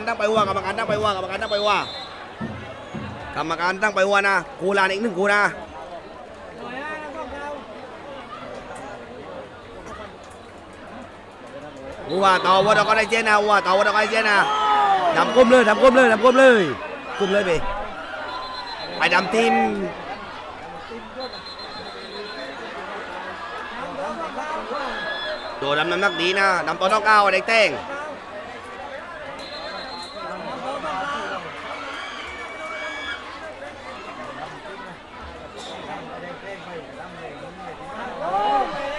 การตั้งไปวัวกรรมการตั้งไปวัวกรรมการตั้งไปวัวกรรมการตั้งไปวัวนะกูลานอีกหนึ่งกูนะวัวต่อวัวต่อก็ได้เจนนะวัวต่อวัวต่อก็ได้เจนนะดำก้มเลยดำก้มเลยดำก้มเลยก้มเลยไปไอ้ดำทีมตัวดำน้ำหนักดีนะดำตัวน้องก้าวไอ้เต้ง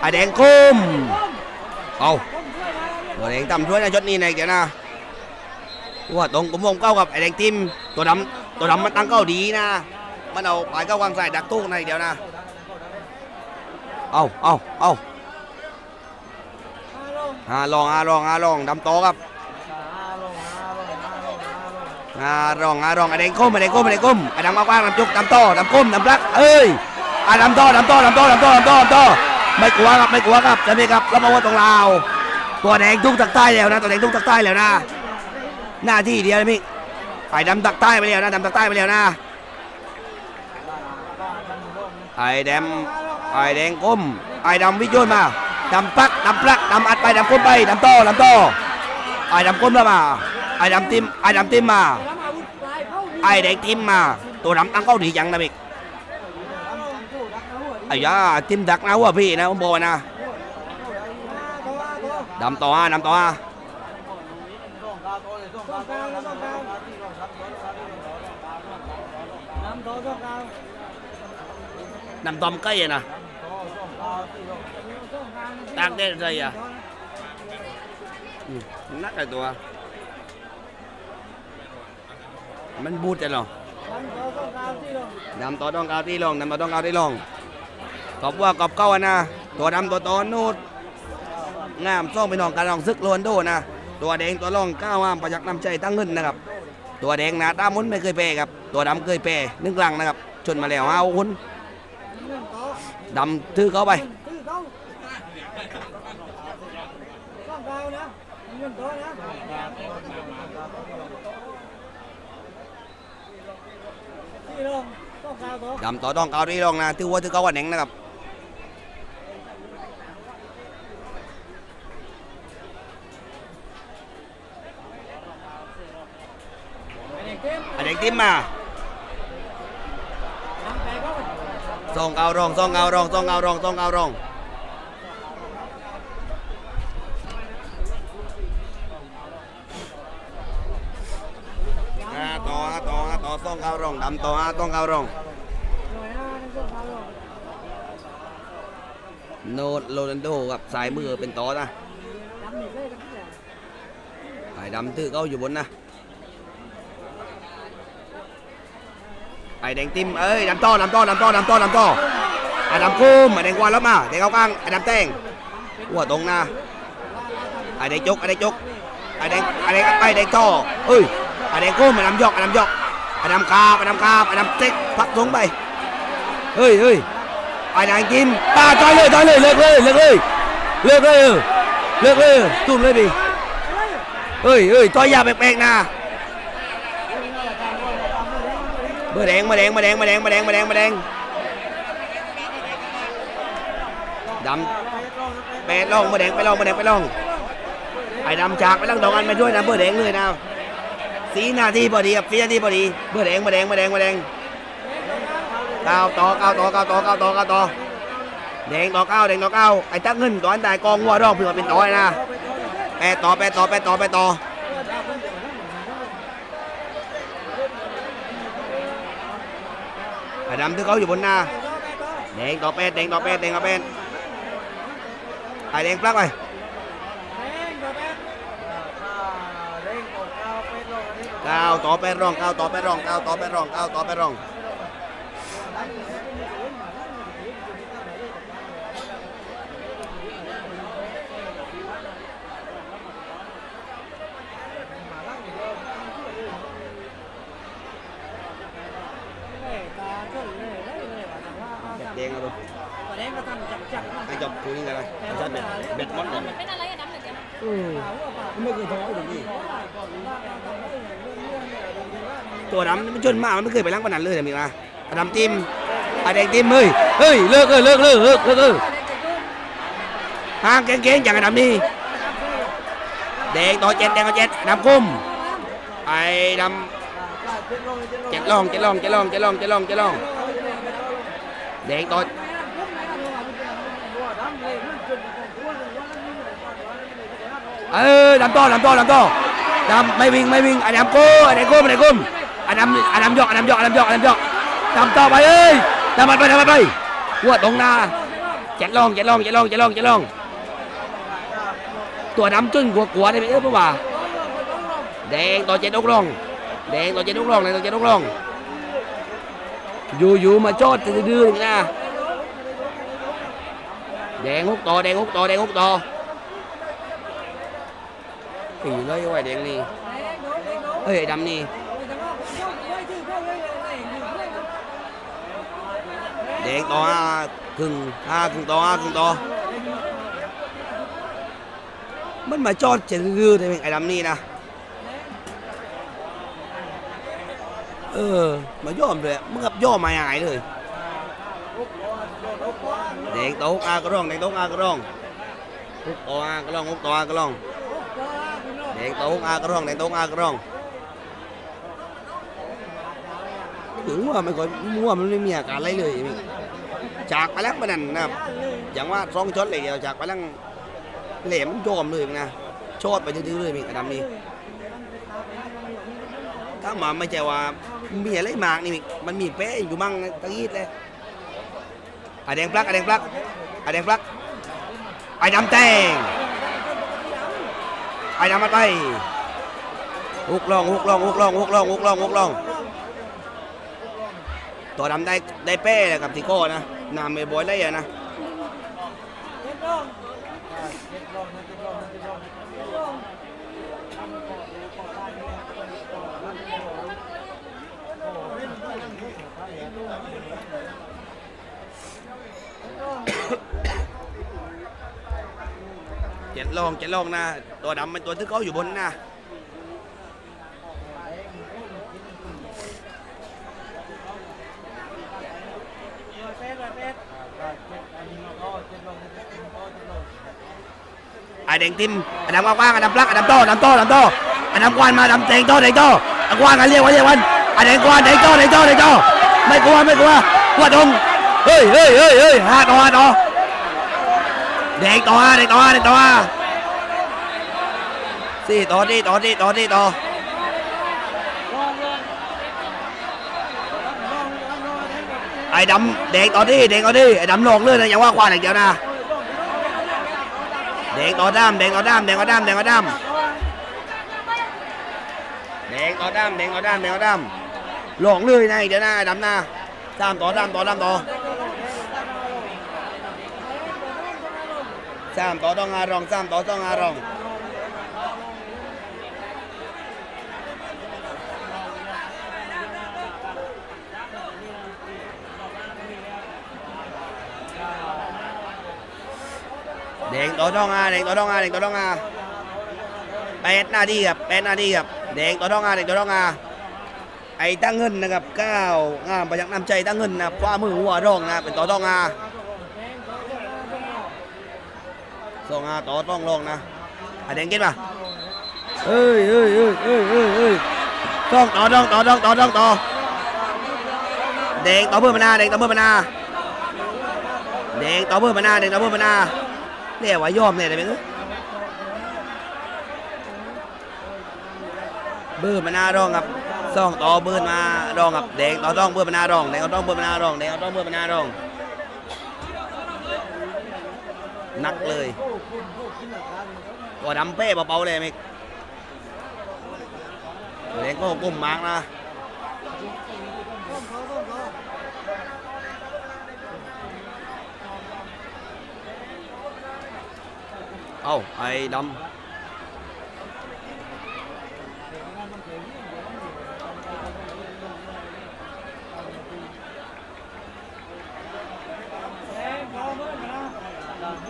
ไอแดงคุ้มเอาตัวแดงต่ำช่วยนะยศนี่ในเดี๋ยวนะว่าตรงกลมวงเก้ากับไอแดงทิมตัวดำตัวดำมันตั้งเก้าดีนะ มันเอาปลายเก้าวางใส่ดักตู้ในเดี๋ยวนะ เอาเอาเอาฮาลองฮาลองฮาลองดำโตครับฮาลองฮาลองไอแดงก้มไอแดงก้มไอแดงก้มไอดำกว้างๆดำจุกดำโตดำก้มดำรักเอ้ยอะดำโตดำโตดำโตดำโตดำโตดำโต ไม่กลัวครับไม่กลัวครับจะมีครับรับอาวุธตรงเราว ตัวแดงทุกตักใต้แล้วนะตัวแดงทุกตักใต้แล้วนะ หน้าที่เดียวนะพี่ไอ้ดำตักใต้ไปแล้วนะดำตักใต้ไปแล้วนะไอ้แดงไอ้แดงก้มไอ้ดำวิโยนมาดำปักดำปลักดำอัดไปดำก้มไปดำโตดำโตไอ้ดำก้มแล้วมาไอ้ดำติมไอ้ดำติมมาไอ้แดงติมมา ตัวดำตั้งเข้าดีจังนะพี่ ไอ้ยาทิมดักนะว่าพี่นะผมบอกนะดำต่อฮะดำต่อฮะดำตอมใกล้นะตากได้เลยอะนักไอตัว มันบูดจะหรอดำต่อต้องกาวที่ลงดำต่อต้องกาวที่ลง กอบว่ากอบเก้าอะนะ ตัวดำตัวโตนูดงามซ่องไปน้องการลองซึกโลวนโดนะ ตัวแดงตัวร่องก้าวงามประยักน้ำใจตั้งเงินนะครับ ตัวแดงนาตามุนไม่เคยแพ้ครับ ตัวดำเคยแพ้หนึ่งครั้งนะครับ ชนมาแล้วเอาคุณดำถือเขาไปดำต่อต้องเกาที่รองนะถือว่าถือเขาว่าแหน่งนะครับ อันเด็กทิมมาซองเการองซองเการองซองเการองซองเการองอ่าต่อต่ออ่าต่อซองเการองดำต่อต้องเการองโนดโรนัลโดกับสายมือเป็นต่อนะสายดำตื้อเขาอยู่บนนะ ไอ้แดงติมเอ้ยดำต้อดำต้อดำต้อดำต้อดำต้อไอ้ดำคุ้มไอ้แดงกวานแล้วมาแดงเข้ากลางไอ้ดำแตงหัวตรงหน้าไอ้แดงจกไอ้แดงจกไอ้แดงไอ้แดงไอ้แดงต้อเอ้ยไอ้แดงคุ้มไอ้ดำยอกไอ้ดำยอกไอ้ดำคาบไอ้ดำคาบไอ้ดำเต็กพักลงไปเฮ้ยเฮ้ยไอ้แดงกิมตาต่อยเลยต่อยเลยเลิกเลยเลิกเลยเลิกเลยเลิกเลยตุ้มเลยดิเฮ้ยเฮ้ยต่อยยาแปลกๆนะ เบอร์แดงมาแดงมาแดงมาแดงมาแดงมาแดงมาแดงดำแปดล่องมาแดงไปล่องมาแดงไปล่องไอ้ดำจากไปล่องดองอันมาด้วยนะเบอร์แดงเลยนะสีหน้าที่พอดีครับสีหน้าที่พอดีเบอร์แดงมาแดงมาแดงมาแดงก้าวต่อก้าวต่อก้าวต่อก้าวต่อก้าวต่อแดงต่อเก้าแดงต่อเก้าไอ้ตั้งเงินก่อนแต่กองวัวรอบเผื่อเป็นต่อยนะแปดต่อแปดต่อแปดต่อแปดต่อ ไอ้ดำที่เขาอยู่บนหน้าแดงต่อเป็ดแดงต่อเป็ดแดงต่อเป็ดไอ้แดงปลักไปเก้าต่อเป็ดรองเก้าต่อเป็ดรองเก้าต่อเป็ดรองเก้าต่อเป็ดรองแดงเอาดูให้จบ คุยกันเลยชัดเบ็ดเบ็ดมดเลยเป็นอะไรอะน้ำหนึ่งกันไม่เคยท้ออยู่นี่ตัวดำมันชนมามันไม่เคยไปล้างปานนันเลยนะมีมาอะดำจิ้มอะแดงจิ้มเฮ้ยเฮ้ยเลิกเออเลิกเลิกเลิกเลิกเออห่างเก่งๆอย่างอะดำนี่แดงต่อเจ็ดแดงต่อเจ็ดดำกุ้มไอ้ดำเจ็ดลองเจ็ดลองเจ็ดลองเจ็ดลองเจ็ดลองเจ็ดลองแดงต่อ เออดำต่อดำต่อดำต่อดำไม่วิ่งไม่วิ่งอันดำโก้อันดำโก้อันดำโก้อันดำอันดำยกอันดำยกอันดำยกอันดำยกดำต่อไปเอ้ยดำมันไปดำมันไปหัวตรงหน้าเจ็ดลองเจ็ดลองเจ็ดลองเจ็ดลองเจ็ดลอง ตัวดำจุ้นกลัวกลัวได้ไหมเออเพราะว่าแดงต่อเจ็ดอกลอง แดงต่อเจ็ดอกลองแดงต่อเจ็ดอกลองอยู่อยู่มาจอดดื้อๆนี่นะแดงฮุกต่อแดงฮุกต่อแดงฮุกต่อ ผีเลยไว้แดงนี่เอ้ยไอ้ดำนี่แดงต่อห้าครึ่งห้าครึ่งต่อห้าครึ่งต่อมันมาจอดเจดื้อๆได้ไหมไอ้ดำนี่นะเออมาย่อมเลยมึงกับย่อมาหายเลยแดงโต๊ะอากระร่องแดงโต๊ะอากระร่องฮุกต่ออากระร่องฮุกต่ออากระร่อง แดงโต๊งอากระรองแดงโต๊งอากระรองถึงว่าไม่ค่อยมั่วมันไม่มีอาการอะไรเลยนี่จากไปแล้วมันนั่นนะครับอย่างว่าสองช็อตเลยเดียวจากไปแล้วเหลมโยมเลยนะชอดไปดื้อยๆเลยมีกระดำนี่ถ้ามาไม่ใช่ว่ามีอะไรมากนี่มันมีเป๊ะอยู่มั่งตะกี้เลยอะแดงปลักอะแดงปลักอะแดงปลักไอ้ดำแตง ไอ้ำมันไปฮุกลองฮุกลองฮุกลองฮุกลองฮุกลองฮุกลอง ตัวดำได้ได้เป้เลยกับทิโก้นะนามเมบอยได้อะนะ เจ็ดลองเจ็ดลองนะตัวดำเป็นตัวที่เขาอยู่บนนะไอ้แดงติมไอดำกว้างไอดำปลักไอดำโตดำโตดำโตไอดำกวานมาดำแดงโตแดงโตไอกวานกันเรียกว่าเรียกวันไอ้แดงกวานแดงโตแดงโตแดงโตไม่กลัวไม่กลัวกลัวตรงเฮ้ยเฮ้ยเฮ้ยเฮ้ยห้าต่อห้าต่อ แดงต่อห้าแดงต่อห้าแดงต่อห้าสี่ต่อที่ต่อที่ต่อที่ต่อไอ้ดำแดงต่อที่แดงต่อที่ไอ้ดำหลอกเลยนะอย่าว่าควานอย่างเดียวนะแดงต่อด้ามแดงต่อด้ามแดงต่อด้ามแดงต่อด้ามแดงต่อด้ามแดงต่อด้ามแดงต่อด้ามหลอกเลยนะเดี๋ยวนะไอดำนะด้ามต่อด้ามต่อด้ามต่อ สามต่อต้องอารองสามต่อต้องอารองแดงต่อท้องอาแดงต่อท้องอาแดงต่อท้องอาแปดนาทีครับแปดนาทีครับแดงต่อท้องอาแดงต่อท้องอาไอ้ตั้งเงินนะครับเก้างามประยักน้ำใจตั้งเงินนะคว้ามือหัวร่องนะเป็นต่อท้องอา สองอาต่อท้องรองนะไอ้แดงเก็ตป่ะเอ้ยเอ้ยเอ้ยเอ้ยเอ้ยเอ้ยต้องต่อต้องต่อต้องต่อต้องต่อแดงต่อเพื่อนมานาแดงต่อเพื่อนมานาแดงต่อเพื่อนมานาแดงต่อเพื่อนมานาเนี่ยว่ายอมเนี่ยได้ไหมเบอร์มานารองครับซองต่อเบอร์มา รองครับแดงต่อต้องเบอร์มานารองแดงต่อต้องเบอร์มานารองแดงต่อต้องเบอร์มานารอง หนักเลยตัวดำเป้เบาๆเลยมิกแดงก็ก้มมากนะเอ้าไอ้ดำ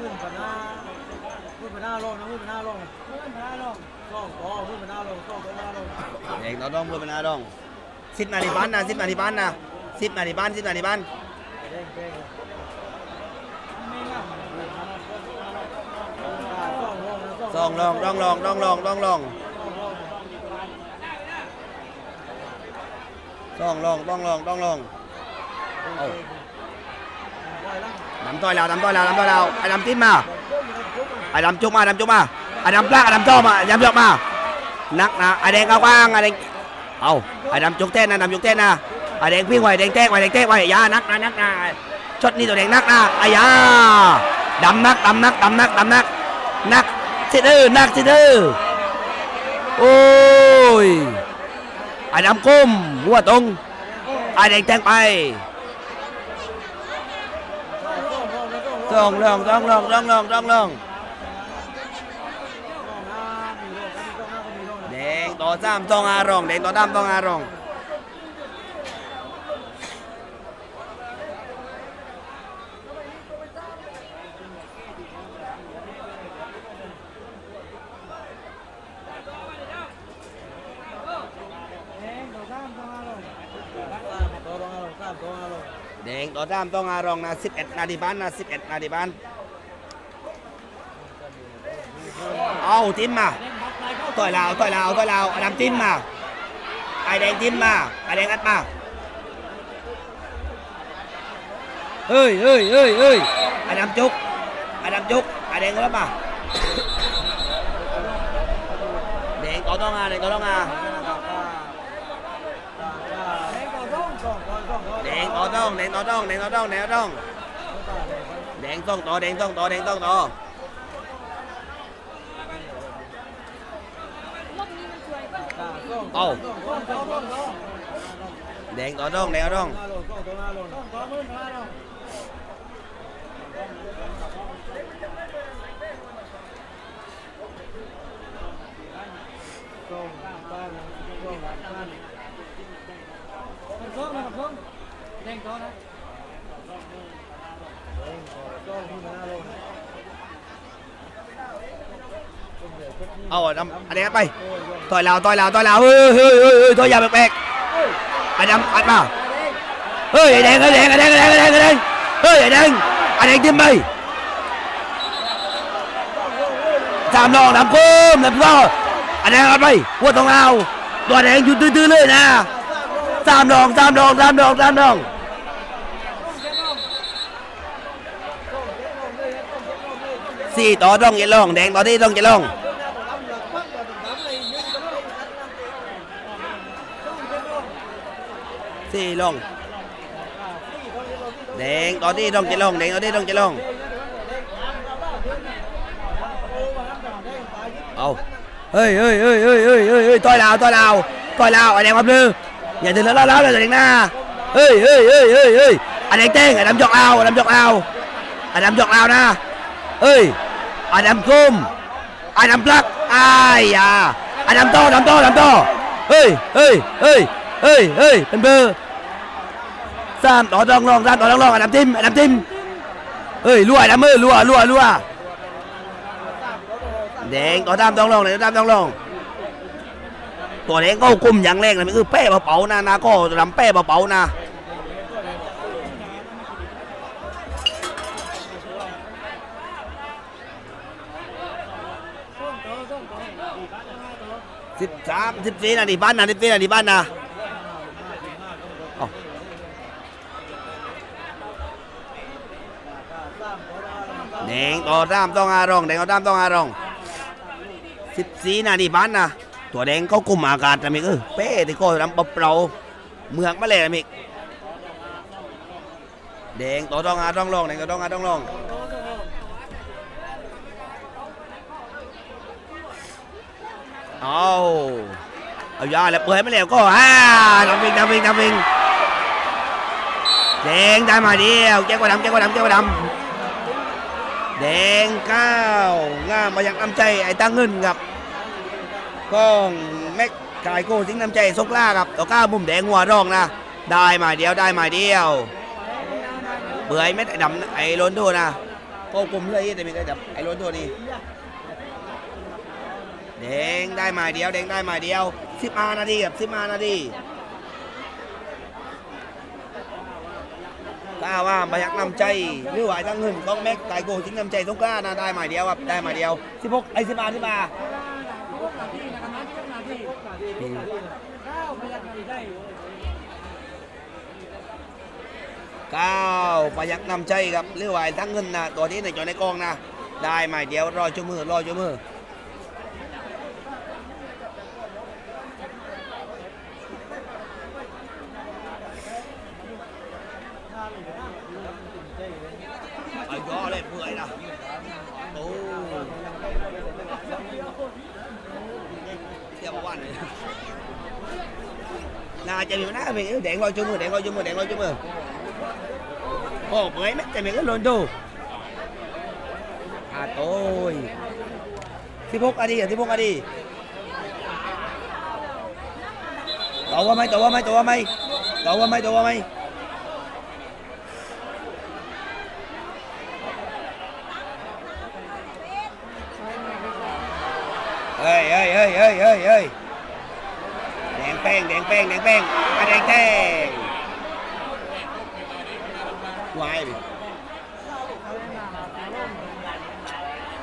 พื้นปนาพื้นปนาลงนะพื้นปนาลงพื้นปนาลงซ่องต่อพื้นปนาลงซ่องต่อปนาลงแดงต่อต้องเบอร์มานารองสิบนาทีบ้านนะสิบนาทีบ้านนะสิบนาทีบ้านสิบนาทีบ้านเด้งเด้งสองลงนะสองลองลองลองลองลองลองสองลองต้องลองต้องลองเอา ดำต่อยแล้วดำต่อยแล้วดำต่อยแล้วไอ้ดำติ้มมาไอ้ดำจุกมาดำจุกมาไอ้ดำปลากไอ้ดำจ้อมาไอ้ดำยกมานักนะไอ้แดงกว้างไอ้แดงเอาไอ้ดำจุกเต้นนะดำจุกเต้นนะไอ้แดงพี่งไว้แดงแตกไว้แดงแตกไว้อยานักนะนักนะชดนี่ตัวแดงนักนะไอ้ยาดำนักดำนักดำนักดำนักนักสิเด้อนักสิเด้อโอ้ยไอ้ดำก้มหัวตรงไอ้แดงแตงไป ต้องลองต้องลองต้องลองต้องลองแดงต่อสามต้องอารองแดงต่อสามต้องอารอง ต่อสามต้องอารองนะ11 นาทีบ้านนะ11 นาทีบ้าน เอาจิ้มมา ต่อยลาวต่อยลาวต่อยลาวอดัมจิ้มมาไอแดงจิ้มมาไอแดงอัดมาเฮ้ยเฮ้ยเฮ้ยเฮ้ยไอดำจุกไอดำจุกไอแดงรับมาแดงต่อต้องอาแดงต่อต้องอาแด งต่อต้องแดงต่อต้องแดงต่อต้องแดงต่อต้องแดงต้องต่อแดง ต้องต่อแดงต้องต่อเอาแดงต่อต้องแดงต่อต้องเด้งโต๊ะนะเอาอะดำอันนี้ไปต่อยลาวต่อยลาวต่อยลาวเฮ้ยเฮ้ยเฮ้ยเฮ้ยต่อยยาแปลกๆไอ้ดำอัดมาเฮ้ยไอ้แดงไอ้แดงไอ้แดงไอ้แดงไอ้แดงไอ้แดงเฮ้ยไอ้แดงไอ้แดงจิ้มไปสามรองน้ำคุ้มน้ำก็ไอ้แดงอัดไปหัวตรงเอาตัวแดงอยู่ตื้อๆเลยนะสามรองสามรองสามรองสามรอง สี่ต่อต้องอย่าลอง แดงต่อที่ต้องอย่าลองสี่ลงแดงต่อนนี้ต้องจะลงแดงต่อนนี้ต้องจะลงเอาเฮ้ยเฮ้ยเฮ้ยเฮ้ยเฮ้ยเฮ้ยเฮ้ยต่อยลาวต่อยลาวต่อยลาวไอ้แดงครับลืออย่าถึงแล้วแล้วเลยแดงหน้าเฮ้ยเฮ้ยเฮ้ยเฮ้ยเฮ้ยไอ้แดงเต้งไอ้ดำจอกลาวไอ้ดำจอกลาไอ้ดำจอกลาวนะเฮ้ยไอ้ดำกุ้มไอ้ดำปลักไอ้ยาอ้ดำโตดำยเฮ้ยเฮ้ยเฮ้ยเฮ้ยเป็นเบอร์สามต่อรองรองสามต่อรองรองไอ้ดำทิมไอ้ดำทิมเฮ้ยรั่วไอ้ดำมือรั่วรั่วรั่วแดงต่อตามต้องรองเลยตามต้องรองตัวแดงก็กุมอย่างแรงเลยมันคือแป้เป๋าๆนะนะก็รำแป้เป๋าๆนะ สิบสามสิบสี่นาทีบ้านนะสิบสี่นาทีบ้านนะเอาแดงต่อตามต้องอารองแดงต่อตามต้องอารองสิบสี่นาทีบ้านนะตัวแดงเขากุมอากาศนะมิกเออเป้ที่ก็รำเปล่าเมืองมาเลยนะมิกแดงต่อต้องอาต้องลองแดงต่อต้องอาต้องลอง เอาเอายาแล้วเปิดไม่แล้วก็ฮ่าทำวิงทำวิงทำวิงแดงได้มาเดียวแก้วกว่าดำแก้วกว่าดำแก้วกว่าดำแดงเก้าวงามมาอย่างน้ำใจไอ้ตั้งเงินครับก้องแม็กกายโก้ทิ้งน้ำใจซกล่าครับต่อก้าวมุมแดงหัวรองนะได้มาเดียวได้มาเดียวเบื่อไอ้เม็ดไอ้ดำไอ้โรนโดนะก็กลมเลยแต่มีไอ้ดำไอ้โรนโดนี่ เด้งได้หมายเดียวเด้งได้หมายเดียวสิบมานาทีกับสิบมานาทีก้าว่ามายักนำใจนี่หวายตั้งหึ่งต้องแม็กไตโกทิ้งนำใจต้อกล้านะได้หมายเดียวครับได้หมายเดียวสิบหกไอ้สิบมาสิบมาเก้าพยักนำใจครับเรื่อวายทั้งเงินนะตัวที่ในจอในกองนะ ได้หมายเดียวรอจมือรอจมือ เทียบวันเลยน่าจะมีหน้าเป็นแดงรอชั่วมือแดงรอชั่วมือแดงรอชั่วมือโเฮ้ยเฮ้ยเฮ้ยเฮ้ยเฮ้ยเฮ้ยแดงแป้งแดงแป้งแดงแป้งอะแดงแป้งวายดิ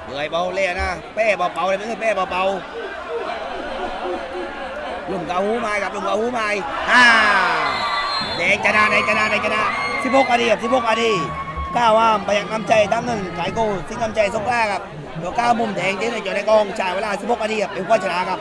เหนื่อยเบาเลยนะเป้เบาๆเลยไม่ใช่เป้เบาๆลุงกาหูม้กับลุงกาหูม้ฮ่าแดงจะนาแดงจะนาแดงจะนาสิบหกอดีครับสิบหกอดีก้าวว่าประหยัดน้ำใจตั้งเงินขายโกสิ่งน้ำใจสงกล้าครับ เดี๋ยวก้าวมุมแดงเจ๊ในจอในกองจ่ายเวลาสิบหกอดีครับเป็นผู้ชนะครับ